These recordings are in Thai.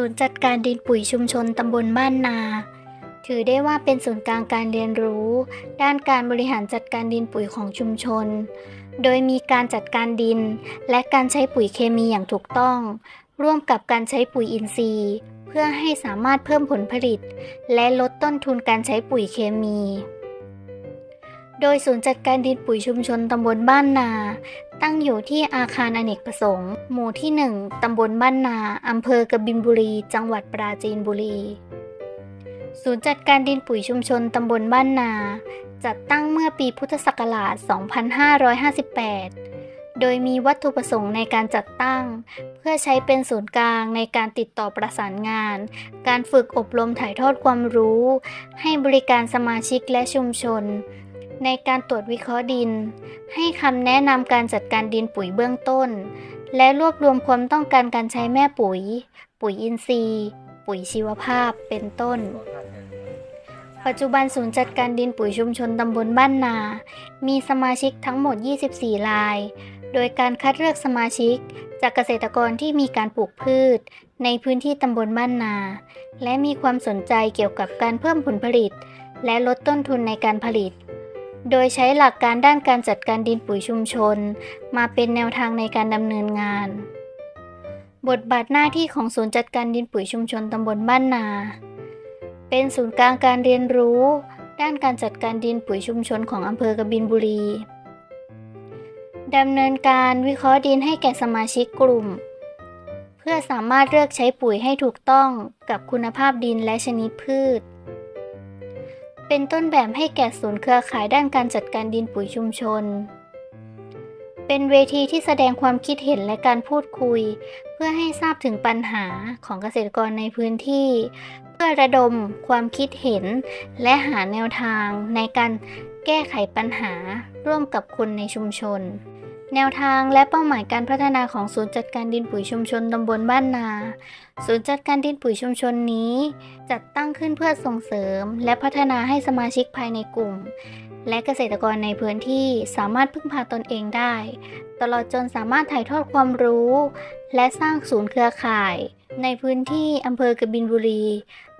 ศูนย์จัดการดินปุ๋ยชุมชนตำบลบ้านนา ถือได้ว่าเป็นศูนย์กลางการเรียนรู้ ด้านการบริหารจัดการดินปุ๋ยของชุมชน โดยมีการจัดการดิน และการใช้ปุ๋ยเคมีอย่างถูกต้อง ร่วมกับการใช้ปุ๋ยอินทรีย์ เพื่อให้สามารถเพิ่มผลผลิต และลดต้นทุนการใช้ปุ๋ยเคมี โดยศูนย์จัดการดินปุ๋ยชุมชนตำบลบ้านนา ตั้งอยู่ที่อาคารอเนกประสงค์ หมู่ที่ 1 ตำบลบ้านนา อำเภอกบินบุรี จังหวัดปราจีนบุรี ศูนย์จัดการดินปุ๋ยชุมชนตำบลบ้านนา จัดตั้งเมื่อปีพุทธศักราช 2558โดยมีวัตถุประสงค์ในการจัดตั้ง เพื่อใช้เป็นศูนย์กลางในการติดต่อประสานงาน การฝึกอบรมถ่ายทอดความรู้ ให้บริการสมาชิกและชุมชน ในการตรวจวิเคราะห์ดิน ให้คำแนะนำการจัดการดินปุ๋ยเบื้องต้น และรวบรวมความต้องการการใช้แม่ปุ๋ย ปุ๋ยอินทรีย์ ปุ๋ยชีวภาพเป็นต้น ปัจจุบันศูนย์จัดการดินปุ๋ยชุมชนตำบลบ้านนา มีสมาชิกทั้งหมด 24 ราย โดยการคัดเลือกสมาชิก จากเกษตรกรที่มีการปลูกพืช ในพื้นที่ตำบลบ้านนา และมีความสนใจเกี่ยวกับการเพิ่มผลผลิต และลดต้นทุนในการผลิต โดยใช้หลักการด้านการจัดการดินปุ๋ยชุมชน มาเป็นแนวทางในการดำเนินงาน บทบาทหน้าที่ของศูนย์จัดการดินปุ๋ยชุมชนตำบลบ้านนา เป็นศูนย์กลางการเรียนรู้ ด้านการจัดการดินปุ๋ยชุมชนของอำเภอกบินบุรีดำเนินการวิเคราะห์ดินให้แก่สมาชิกกลุ่ม เพื่อสามารถเลือกใช้ปุ๋ยให้ถูกต้องกับคุณภาพดินและชนิดพืช เป็นต้นแบบให้แก่ศูนย์เครือข่ายด้านการจัดการดินปุ๋ยชุมชน เป็นเวทีที่แสดงความคิดเห็นและการพูดคุย เพื่อให้ทราบถึงปัญหาของเกษตรกรในพื้นที่ เพื่อระดมความคิดเห็น และหาแนวทางในการแก้ไขปัญหาร่วมกับคนในชุมชน แนวทางและเป้าหมายการพัฒนาของศูนย์จัดการดินปุ๋ยชุมชนตำบลบ้านนา ศูนย์จัดการดินปุ๋ยชุมชนนี้ จัดตั้งขึ้นเพื่อส่งเสริม และพัฒนาให้สมาชิกภายในกลุ่ม และเกษตรกรในพื้นที่สามารถพึ่งพาตนเองได้ ตลอดจนสามารถถ่ายทอดความรู้ และสร้างศูนย์เครือข่าย ในพื้นที่อำเภอกบินบุรี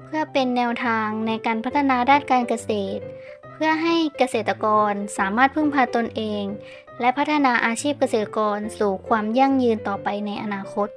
เพื่อเป็นแนวทางในการพัฒนาด้านการเกษตร เพื่อให้เกษตรกรสามารถพึ่งพาตนเอง และพัฒนาอาชีพเกษตรกรสู่ความยั่งยืนต่อไปในอนาคต